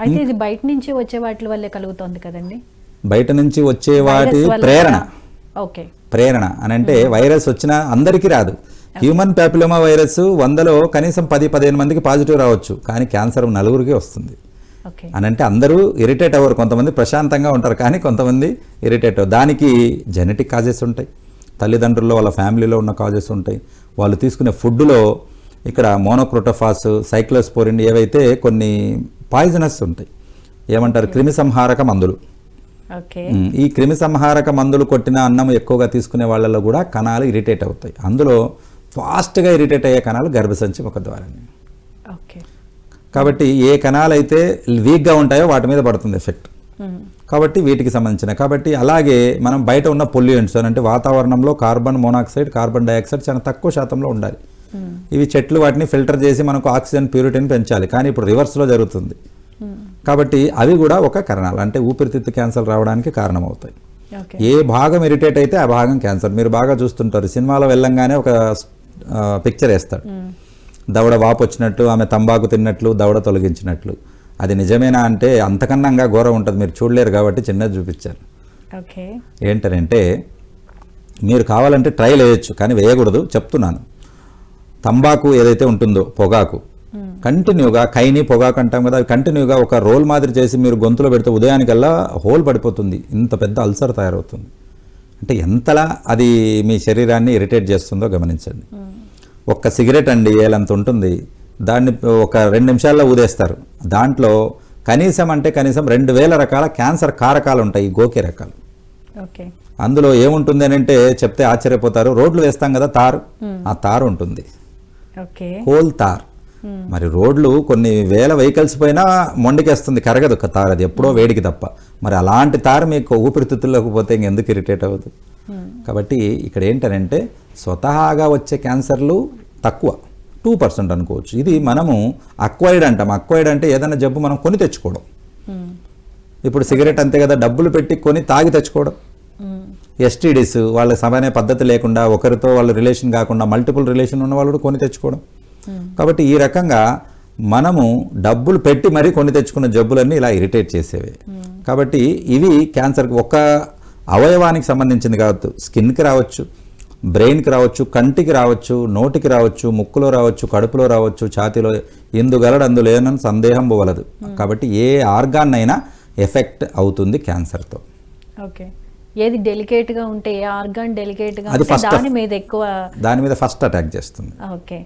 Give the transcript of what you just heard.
అయితే ఇది బయట నుంచి వచ్చే వాటి వల్లే కలుగుతోంది కదండి. బయట నుంచి వచ్చే వాటి ప్రేరణ. ఓకే. ప్రేరణ. అని అంటే వైరస్ వచ్చినా అందరికీ రాదు. హ్యూమన్ ప్యాపిలోమా వైరస్ వందలో కనీసం పది పదిహేను మందికి పాజిటివ్ రావచ్చు. కానీ క్యాన్సర్ నలుగురికి వస్తుంది. అని అంటే అందరూ ఇరిటేట్ అవ్వరు. కొంతమంది ప్రశాంతంగా ఉంటారు. కానీ కొంతమంది ఇరిటేట్ అవ్వరు. దానికి జెనెటిక్ కాజెస్ ఉంటాయి. తల్లిదండ్రుల్లో వాళ్ళ ఫ్యామిలీలో ఉన్న కాజెస్ ఉంటాయి. వాళ్ళు తీసుకునే ఫుడ్లో ఇక్కడ మోనోక్రోటోఫాస్ సైక్లోస్పోరిన్ ఏవైతే కొన్ని పాయిజనస్ ఉంటాయి. ఏమంటారు? క్రిమి సంహారక మందులు. ఈ క్రిమి సంహారక మందులు కొట్టిన అన్నం ఎక్కువగా తీసుకునే వాళ్ళలో కూడా కణాలు ఇరిటేట్ అవుతాయి. అందులో ఫాస్ట్గా ఇరిటేట్ అయ్యే కణాలు గర్భసంచి ముఖ ద్వారానే ఓకే. కాబట్టి ఏ కణాలు అయితే వీక్గా ఉంటాయో వాటి మీద పడుతుంది ఎఫెక్ట్. కాబట్టి వీటికి సంబంధించిన కాబట్టి అలాగే మనం బయట ఉన్న పొల్యూయెంట్స్ అని అంటే వాతావరణంలో కార్బన్ మోనాక్సైడ్ కార్బన్ డైఆక్సైడ్ చాలా తక్కువ శాతంలో ఉండాలి. ఇవి చెట్లు వాటిని ఫిల్టర్ చేసి మనకు ఆక్సిజన్ ప్యూరిటీని పెంచాలి. కానీ ఇప్పుడు రివర్స్లో జరుగుతుంది. కాబట్టి అవి కూడా ఒక కారణాలు. అంటే ఊపిరితిత్తు క్యాన్సర్ రావడానికి కారణమవుతాయి. ఏ భాగం ఇరిటేట్ అయితే ఆ భాగం క్యాన్సర్. మీరు బాగా చూస్తుంటారు. సినిమాలో వెళ్ళంగానే ఒక పిక్చర్ వేస్తాడు. దవడ వాపు వచ్చినట్టు ఆమె తంబాకు తిన్నట్లు దవడ తొలగించినట్లు. అది నిజమేనా అంటే అంతకన్నా ఘోరం ఉంటుంది. మీరు చూడలేరు కాబట్టి చిన్నది చూపించారు ఏంటనంటే మీరు కావాలంటే ట్రైల్ వేయొచ్చు. కానీ వేయకూడదు. చెప్తున్నాను. తంబాకు ఏదైతే ఉంటుందో పొగాకు కంటిన్యూగా కైని పొగాకు అంటాం కదా అవి కంటిన్యూగా ఒక రోల్ మాదిరి చేసి మీరు గొంతులో పెడితే ఉదయానికల్లా హోల్ పడిపోతుంది ఇంత పెద్ద అల్సర్ తయారవుతుంది. అంటే ఎంతలా అది మీ శరీరాన్ని ఇరిటేట్ చేస్తుందో గమనించండి. ఒక్క సిగరెట్ అండి ఏలంత ఉంటుంది దాన్ని ఒక రెండు నిమిషాల్లో ఊదేస్తారు. దాంట్లో కనీసం అంటే కనీసం రెండు వేల రకాల క్యాన్సర్ కారకాలు ఉంటాయి గోకే రకాలు. ఓకే. అందులో ఏముంటుంది అని అంటే చెప్తే ఆశ్చర్యపోతారు రోడ్లు వేస్తాం కదా తారు. ఆ తారు ఉంటుంది. కోల్ తార్ మరి రోడ్లు కొన్ని వేల వెహికల్స్ పైన మొండికేస్తుంది కరగదు. ఒక తార్ అది ఎప్పుడో వేడికి తప్ప. మరి అలాంటి తారు మీకు ఊపిరితిత్తుల్లోకి పోతే ఇంకెందుకు ఇరిటేట్ అవ్వదు. కాబట్టి ఇక్కడ ఏంటనంటే స్వతహాగా వచ్చే క్యాన్సర్లు తక్కువ. టూ పర్సెంట్ అనుకోవచ్చు. ఇది మనము అక్వైర్డ్ అంటాం. అక్వైర్డ్ అంటే ఏదైనా జబ్బు మనం కొని తెచ్చుకోవడం. ఇప్పుడు సిగరెట్ అంతే కదా డబ్బులు పెట్టి కొని తాగి తెచ్చుకోవడం. ఎస్టీడీస్ వాళ్ళ సమయ పద్ధతి లేకుండా ఒకరితో వాళ్ళ రిలేషన్ కాకుండా మల్టిపుల్ రిలేషన్ ఉన్న వాళ్ళు కూడా కొని తెచ్చుకోవడం. కాబట్టి ఈ రకంగా మనము డబ్బులు పెట్టి మరీ కొని తెచ్చుకున్న జబ్బులన్నీ ఇలా ఇరిటేట్ చేసేవి. కాబట్టి ఇవి క్యాన్సర్కి ఒక అవయవానికి సంబంధించింది కావచ్చు స్కిన్కి రావచ్చు బ్రెయిన్కి రావచ్చు కంటికి రావచ్చు నోటికి రావచ్చు ముక్కులో రావచ్చు కడుపులో రావచ్చు ఛాతీలో ఇందుగలడు అందులేనని సందేహం పోవలదు. కాబట్టి ఏ ఆర్గాన్ అయినా ఎఫెక్ట్ అవుతుంది క్యాన్సర్తో ఓకే. ఏది డెలికేట్గా ఉంటే ఏ ఆర్గాన్ డెలికేట్గా దాని మీద ఎక్కువ దాని మీద ఫస్ట్ అటాక్ చేస్తుంది ఓకే.